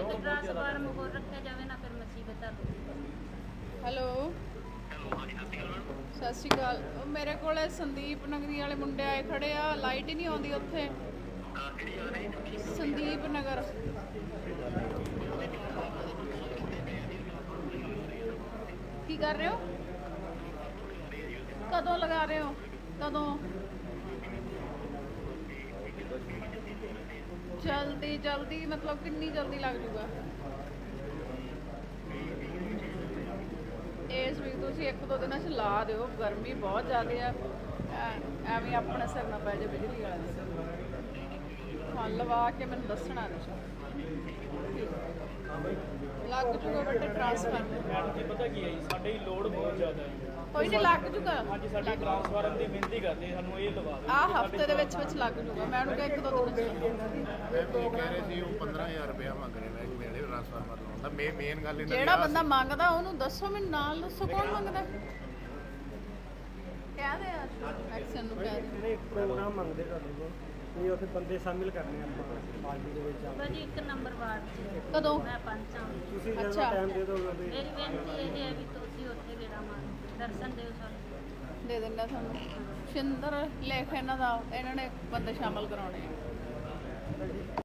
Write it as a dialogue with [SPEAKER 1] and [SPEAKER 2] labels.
[SPEAKER 1] ਇੱਕ ਟ੍ਰਾਂਸਫਾਰਮ ਹੋਰ ਰੱਖਿਆ ਜਾਵੇ ਨਾ ਫਿਰ ਮੁਸੀਬਤ ਆ
[SPEAKER 2] ਹੈਲੋ। ਸਤਿ ਸ਼੍ਰੀ ਅਕਾਲ ਉਹ ਮੇਰੇ ਕੋਲੇ ਸੰਦੀਪ ਨਗਰੀ ਵਾਲੇ ਮੁੰਡੇ ਆਏ ਖੜੇ ਆ ਲਾਈਟ ਹੀ ਨਹੀਂ ਆਉਂਦੀ ਉੱਥੇ। ਸੰਦੀਪ ਨਗਰ। ਕੀ ਕਰ ਰਹੇ ਹੋ? ਕਦੋਂ ਲਗਾ ਰਹੇ ਹੋ? ਕਦੋਂ? ਜਲਦੀ ਜਲਦੀ, ਮਤਲਬ ਕਿੰਨੀ ਜਲਦੀ ਲੱਗ ਜੂਗਾ? ਇਸ ਵੀ ਤੁਸੀਂ ਇੱਕ ਦੋ ਦਿਨਾਂ ਚ ਲਾ ਦਿਓ, ਗਰਮੀ ਬਹੁਤ ਜ਼ਿਆਦਾ ਆ। ਐਵੇਂ ਆਪਣੇ ਸਿਰ ਨਾ ਪੈ ਜਾ ਬਿਜਲੀ ਵਾਲਾ ਲਵਾ ਕੇ ਮੈਨੂੰ ਦੱਸਣਾ ਤੁਸੀਂ ਲੱਗ ਜੂਗਾ ਵੱਡੇ ਟ੍ਰਾਂਸਫਾਰਮਰ
[SPEAKER 3] ਮੈਡਮ ਜੀ ਪਤਾ ਕੀ ਹੈ ਜੀ ਸਾਡੇ ਹੀ ਲੋਡ ਬਹੁਤ ਜ਼ਿਆਦਾ ਹੈ।
[SPEAKER 2] ਕੋਈ ਨਹੀਂ ਲੱਗ ਜੂਗਾ।
[SPEAKER 3] ਹਾਂਜੀ ਸਾਡੀ ਟ੍ਰਾਂਸਫਾਰਮ ਦੀ ਬੇਨਤੀ ਕਰਦੇ ਸਾਨੂੰ ਇਹ ਲਵਾ ਦਿਓ।
[SPEAKER 2] ਆ ਹਫ਼ਤੇ ਦੇ ਵਿੱਚ ਵਿੱਚ ਲੱਗ ਜੂਗਾ। ਮੈਂ ਉਹਨੂੰ ਕਿਹਾ ਇੱਕ ਦੋ ਦਿਨ
[SPEAKER 4] ਮੈਂ ਵੀ ਕਹਿ ਰਹੇ ਸੀ ਉਹ 15000 ਰੁਪਇਆ ਮੰਗ ਰਹੇ ਨੇ ਮੇਰੇ ਟ੍ਰਾਂਸਫਾਰਮਰ ਲਾਉਣ ਦਾ। ਮੇ ਮੇਨ ਗੱਲ ਇਹਨਾਂ
[SPEAKER 2] ਜਿਹੜਾ ਬੰਦਾ ਮੰਗਦਾ ਉਹਨੂੰ ਦੱਸੋ ਮੈਨੂੰ ਨਾਲ ਦੱਸੋ ਕੌਣ ਮੰਗਦਾ। ਕਹਿ ਦੇ ਯਾਰ ਐਕਸ਼ਨ ਨੂੰ ਕਹਿ ਦੇ
[SPEAKER 5] ਇੱਕ ਪ੍ਰੋਗਰਾਮ ਮੰਗਦੇ ਤੁਹਾਡੇ ਕੋਲ। ਵੀ ਉੱਥੇ ਬੰਦੇ ਸ਼ਾਮਿਲ ਕਰਨੇ ਆਪਾਂ ਪਾਰਟੀ ਦੇ ਵਿੱਚ
[SPEAKER 1] ਭਾਜੀ ਇੱਕ ਨੰਬਰ ਵਾਰਡ 'ਚ
[SPEAKER 2] ਕਦੋਂ?
[SPEAKER 1] ਮੈਂ ਪੰਚ
[SPEAKER 5] ਤੁਸੀਂ ਜਦੋਂ
[SPEAKER 2] ਅੱਛਾ।
[SPEAKER 5] ਟਾਈਮ ਦੇ ਦੋਗੇ ਵੀ
[SPEAKER 1] ਮੇਰੀ ਬੇਨਤੀ ਇਹ ਹੈ ਵੀ ਤੁਸੀਂ ਉੱਥੇ ਗੇੜਾ ਮਾਰੋ। ਦਰਸ਼ਨ ਦਿਓ ਸਾਨੂੰ।
[SPEAKER 2] ਦੇ ਦਿੰਦਾ ਤੁਹਾਨੂੰ। ਸ਼ਿੰਦਰ ਲੇਖ ਇਹਨਾਂ ਦਾ ਇਹਨਾਂ ਨੇ ਬੰਦੇ ਸ਼ਾਮਲ ਕਰਾਉਣੇ ਆ।